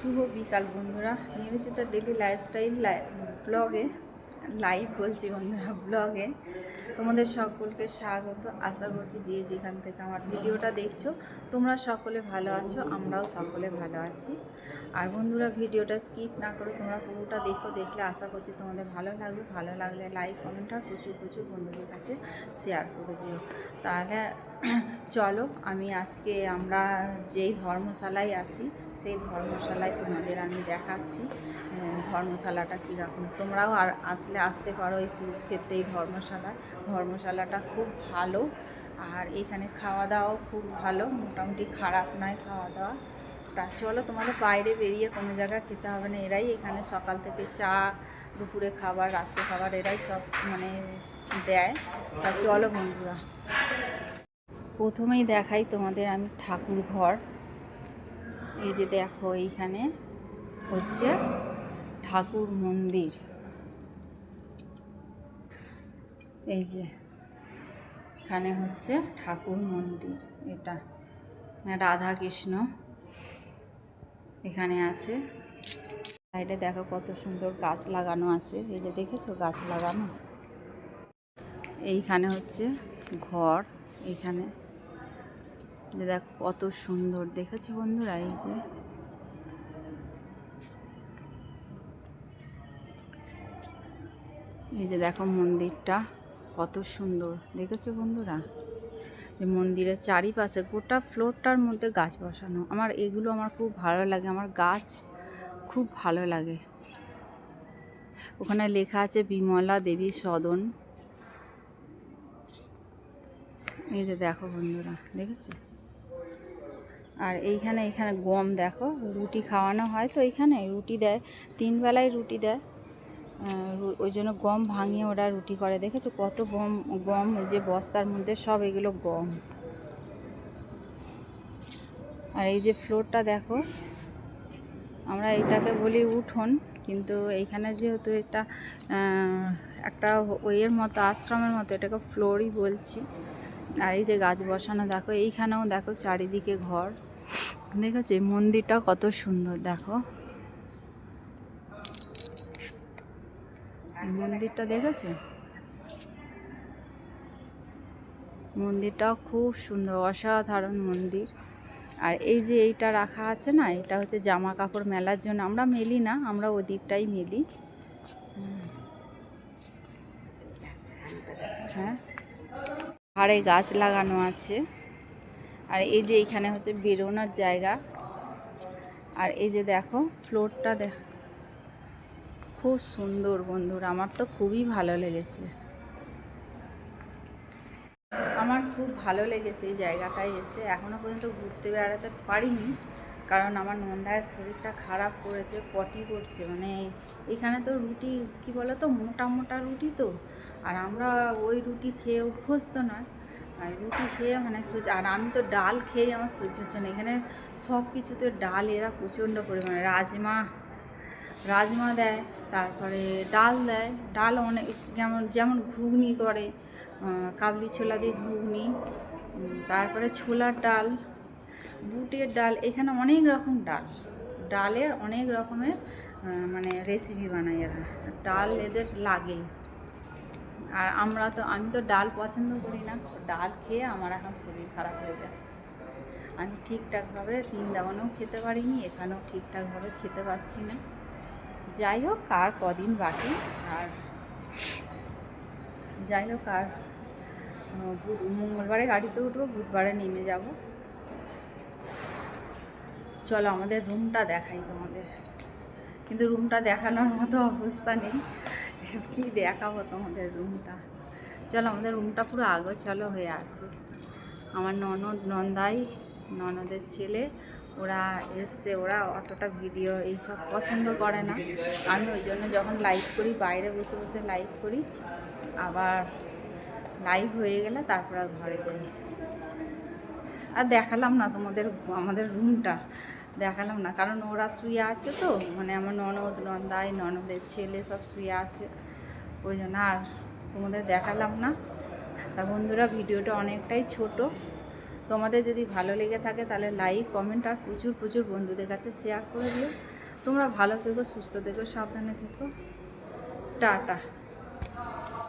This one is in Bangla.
শুভ বিকাল বন্ধুরা। নিয়মিত ডেলি লাইফস্টাইল ব্লগে লাইভ বলছি বন্ধুরা ব্লগে তোমাদের সকলকে স্বাগত। আশা করছি যে যেখান থেকে আমার ভিডিওটা দেখছ, তোমরা সকলে ভালো আছো, আমরাও সকলে ভালো আছি। আর বন্ধুরা, ভিডিওটা স্কিপ না করে তোমরা পুরোটা দেখো, দেখলে আশা করছি তোমাদের ভালো লাগবে। ভালো লাগলে লাইক কমেন্ট আর প্রচুর প্রচুর বন্ধুদের কাছে শেয়ার করে দিও। তাহলে চলো, আমি আজকে আমরা যেই ধর্মশালায় আছি, সেই ধর্মশালায় তোমাদের আমি দেখাচ্ছি ধর্মশালাটা কীরকম। তোমরাও আর আসলে আসতে পারো এই কুরুক্ষেত্রে এই ধর্মশালায়। ধর্মশালাটা খুব ভালো আর এখানে খাওয়া দাওয়াও খুব ভালো, মোটামুটি খারাপ নয় খাওয়া দাওয়া তা চলো, তোমাদের বাইরে বেরিয়ে কোনো জায়গায় খেতে হবে না, এরাই এখানে সকাল থেকে চা, দুপুরে খাবার, রাত্রে খাবার, এরাই সব মানে দেয়। তা চলো বন্ধুরা। প্রথমেই দেখাই তোমাদের আমি ঠাকুর ঘর এই যে দেখো এইখানে হচ্ছে ঠাকুর মন্দির। এই যে এখানে হচ্ছে ঠাকুর মন্দির এটা। রাধা কৃষ্ণ এখানে আছে। সাইডে দেখো কত সুন্দর গাছ লাগানো আছে। এই যে দেখেছ গাছ লাগানো? এইখানে হচ্ছে ঘর, এইখানে যে দেখ কত সুন্দর। দেখেছ বন্ধুরা এই যে? এই যে দেখো মন্দিরটা, কত সুন্দর। দেখেছ বন্ধুরা? যে মন্দিরের চারিপাশে গোটা ফ্লোরটার মধ্যে গাছ বসানো। আমার এগুলো আমার খুব ভালো লাগে। আমার গাছ খুব ভালো লাগে। ওখানে লেখা আছে বিমলা দেবী সদন। এই যে দেখো বন্ধুরা। দেখেছ? আর এইখানে, এখানে গম দেখো, রুটি খাওয়ানো হয় তো এইখানে রুটি দেয়, তিন বেলায় রুটি দেয়। ওই জন্য গম ভাঙিয়ে ওরা রুটি করে, দেখেছ? কত গম গম যে বস্তার মধ্যে সব এগুলো গম। আর এই যে ফ্লোরটা দেখো, আমরা এটাকে বলি উঠোন, কিন্তু এইখানে যেহেতু এটা একটা ওইয়ের মতো, আশ্রমের মতো, এটাকে ফ্লোরই বলছি। আর এই যে গাছ বসানো, দেখো, এইখানেও দেখো চারিদিকে ঘর। দেখেছ এই মন্দিরটা কত সুন্দর, দেখো। মন্দিরটা দেখেছ? মন্দিরটাও খুব সুন্দর, অসাধারণ মন্দির। আর এই যে এইটা রাখা আছে না, এটা হচ্ছে জামা কাপড় মেলার জন্য, আমরা মেলি না, আমরা ওদিকটাই মেলি। হ্যাঁ। পাহাড়ে গাছ লাগানো আছে। আর এই যে এইখানে হচ্ছে বেরোনোর জায়গা। আর এই যে দেখো ফ্লোরটা দেখ, খুব সুন্দর বন্ধুরা, আমার তো খুবই ভালো লেগেছে। আমার খুব ভালো লেগেছে এই জায়গাটায় এসে এখনও পর্যন্ত ঘুরতে বেড়াতে পারিনি, কারণ আমার নন্দায়ের শরীরটা খারাপ করেছে পটি করছে মানে এখানে তো রুটি, কি বলো তো মোটা মোটা রুটি তো, আর আমরা ওই রুটি খেয়ে অভ্যস্ত নয়। আর রুটি খেয়ে মানে সহ্য আর আমি তো ডাল খেয়ে আমার সহ্য হচ্ছে না। এখানে সব কিছুতে ডাল, এরা প্রচণ্ড পরিমাণে। রাজমা রাজমা দেয়, তারপরে ডাল দেয়। ডাল অনেক, যেমন যেমন ঘুগনি করে কাবলি ছোলা দিয়ে ঘুগনি তারপরে ছোলার ডাল, বুটের ডাল, এখানে অনেক রকম ডাল। ডালের অনেক রকমের মানে রেসিপি বানায় এরা। ডাল এদের লাগেই। আর আমরা তো, আমি তো ডাল পছন্দ করি না ডাল খেয়ে আমার এখন শরীর খারাপ হয়ে যাচ্ছে। আমি ঠিকঠাকভাবে বৃন্দাবনেও খেতে পারিনি, এখানেও ঠিকঠাকভাবে খেতে পারছি না। যাই হোক, আর কদিন বাকি, আর যাই হোক, আর মঙ্গলবারে গাড়িতে উঠবো, বুধবারে নেমে যাব। চলো, আমাদের রুমটা দেখাই তোমাদের। কিন্তু রুমটা দেখানোর মতো অবস্থা নেই। কি দেখাবো তোমাদের রুমটা? চলো, আমাদের রুমটা পুরো আগোছালো হয়ে আছে। আমার ননদ, নন্দাই, ননদের ছেলে, ওরা এসছে, ওরা অতটা ভিডিও এইসব পছন্দ করে না। আমি ওই জন্য যখন লাইভ করি, বাইরে বসে বসে লাইভ করি, আবার লাইভ হয়ে গেলে তারপর ঘরে যাই। আর দেখালাম না তোমাদের, আমাদের রুমটা। দেখালাম না। কারণ ওরা শুয়ে আছে তো মানে আমার ননদ, নন্দাই, ননদের ছেলে সব শুয়ে আছে। ওই জন্য আর তোমাদের দেখালাম না। তা বন্ধুরা, ভিডিওটা অনেকটাই ছোট। তোমাদের যদি ভালো লেগে থাকে তাহলে লাইক কমেন্ট আর প্রচুর প্রচুর বন্ধুদের কাছে শেয়ার করে দিও। তোমরা ভালো থেকো, সুস্থ থেকো, সাবধানে থেকো। টাটা।